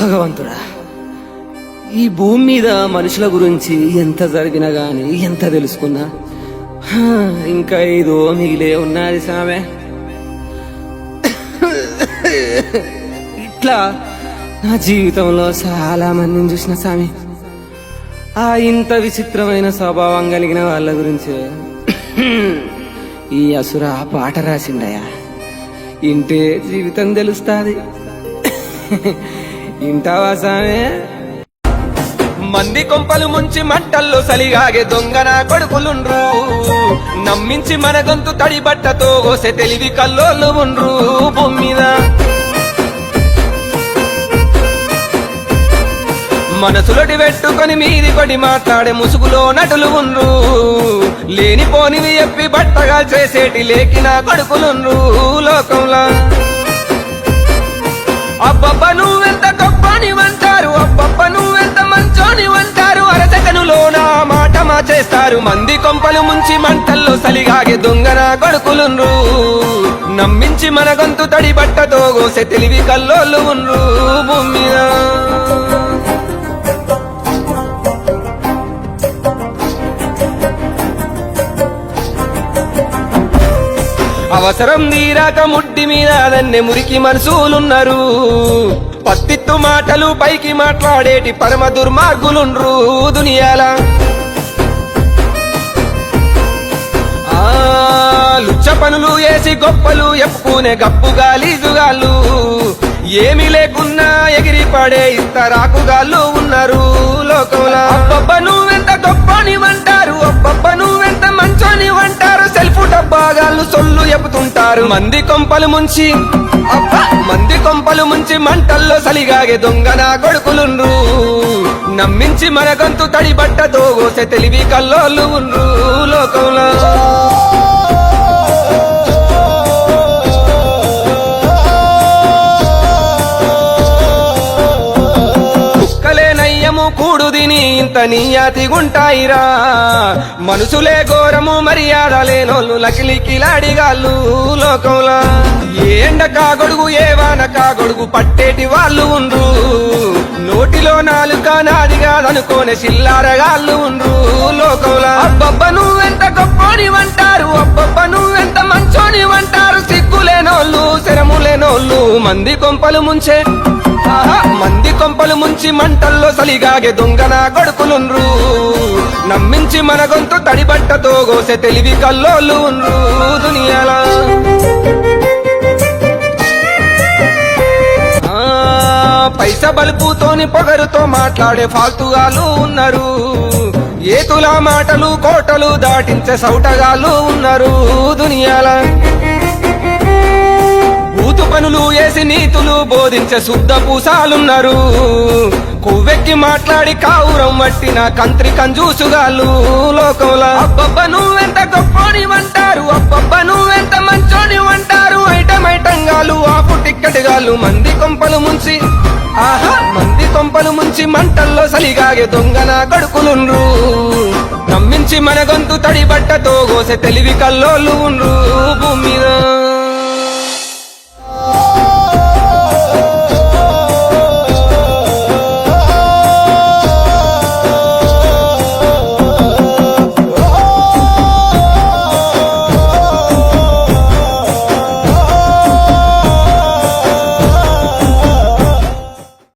భగవంతుడా ఈ భూమి మీద మనుషుల గురించి ఎంత జరిగినా గాని ఎంత తెలుసుకున్నా? ఇంకా ఏదో మిగిలే ఉన్నది సామె ఇట్లా నా జీవితంలో చాలా మందిని చూసిన సామి. ఆ ఇంత విచిత్రమైన స్వభావం కలిగిన వాళ్ళ గురించి ఈ అసుర పాట రాసిండయా ఇంటే జీవితం తెలుస్తుంది. ఇంటవాసానే? మంది కొంపలు ముంచి మంటల్లో సలిగాగే దొంగన కొడుకులుండ్రు. నమ్మించి మన గొంతు తడి బట్టతో కోసే తెలివి కల్లోళ్ళు ఉండ్రు భూమి మనసులోటి పెట్టుకొని మీది పడి మాట్లాడే ముసుగులో నటులు ఉండ్రు. లేనిపోనివి ఎప్పి బట్టగా చేసేటి లేకిన కొడుకులుండ్రు లోకంలో. అబ్బబ్బ నువ్వెంత మంది కొంపలు ముంచి మంటల్లో సలిగాగే దొంగన కొడుకులుండ్రు నమ్మించి మన గొంతు తడి బట్టతో గోసె తెలివి కల్లోళ్ళు ఉండ్రు భూమి అవసరం తీరాక ముడ్డి మీద దన్నె మురికి మనసులున్నారు. పత్తిత్తు మాటలు పైకి మాట్లాడేటి పరమ దుర్మార్గులుండ్రు దునియాల. పనులు వేసి గొప్పలు ఎప్పుకునే గప్పు గాలీజుగాళ్ళు ఏమీ లేకున్నా ఎగిరి పడే ఇస్తరాకుగాళ్ళు ఉన్నారు లోకంలో. అబ్బబ్బ నువ్వెంత గొప్పనివంటారు అబ్బబ్బ నువ్వెంత మంచోనివంటారు సెల్ఫ్ డబ్బాగాళ్ళు సొల్లు చెబుతుంటారు మంది కొంపలు ముంచి అబ్బా మంది కొంపలు ముంచి మంటల్లో సలిగాగే దొంగన కొడుకులుండ్రు. నమ్మించి మన గొంతు తడి బట్టతో కోసే తెలివి కల్లోళ్ళు ఉండ్రు లోకంలో. కూడుదిని ఇంత తిని ఇంత నీయాతిగుంటాయిరా మనుషులే ఘోరము మర్యాద లేనోళ్ళు లకిలికిలాడిగాళ్ళు లోకంలో. ఏ ఎండ కాగొడుగు ఏ వాన కాగొడుగు పట్టేటి వాళ్ళు ఉండ్రు. నోటిలో నాలుక నాది కాదనుకోనే చిల్లారగాళ్ళు ఉండ్రు లోకంలో. అబ్బబ్బ నువ్వెంత గొప్పనివంటారు? అబ్బబ్బ మంది కొంపలు ముంచే. ఆహా, మంది కొంపలు ముంచి మంటల్లో సలిగాగే దొంగన కొడుకులుండ్రు నమ్మించి మన గొంతు తడిబట్టతో గోసె తెలివి కల్లోళ్ళు ఉండ్రు దునియాల. ఆ, పైస బలుపుతోని పొగరుతో మాట్లాడే ఫాల్తుగాలు ఉన్నారు. ఏతుల మాటలు కోటలు దాటించే సౌటగాళ్ళు ఉన్నారు దునియాల. చేసి నీతులు బోధించే శుద్ధ పూసాలున్నారు. కొవ్వెక్కి మాట్లాడి కావురం వట్టిన కంత్రి కంజూసుగాళ్ళు లోకంలో. అబ్బబ్బ నువ్వెంత గొప్పనివంటారు అబ్బబ్బ నువ్వెంత మంచోనివంటారు ఐటమ్ ఐటంగాలు ఆపు టిక్కెట్గాళ్ళు మంది కొంపలు ముంచి. ఆహా మంది కొంపలు ముంచి మంటల్లో సలిగాగే దొంగన కడుకులుండ్రు నమ్మించి మన గొంతు తడి బట్టతో గోసె తెలివి కల్లోళ్ళు ఉండ్రు. భూమి మీద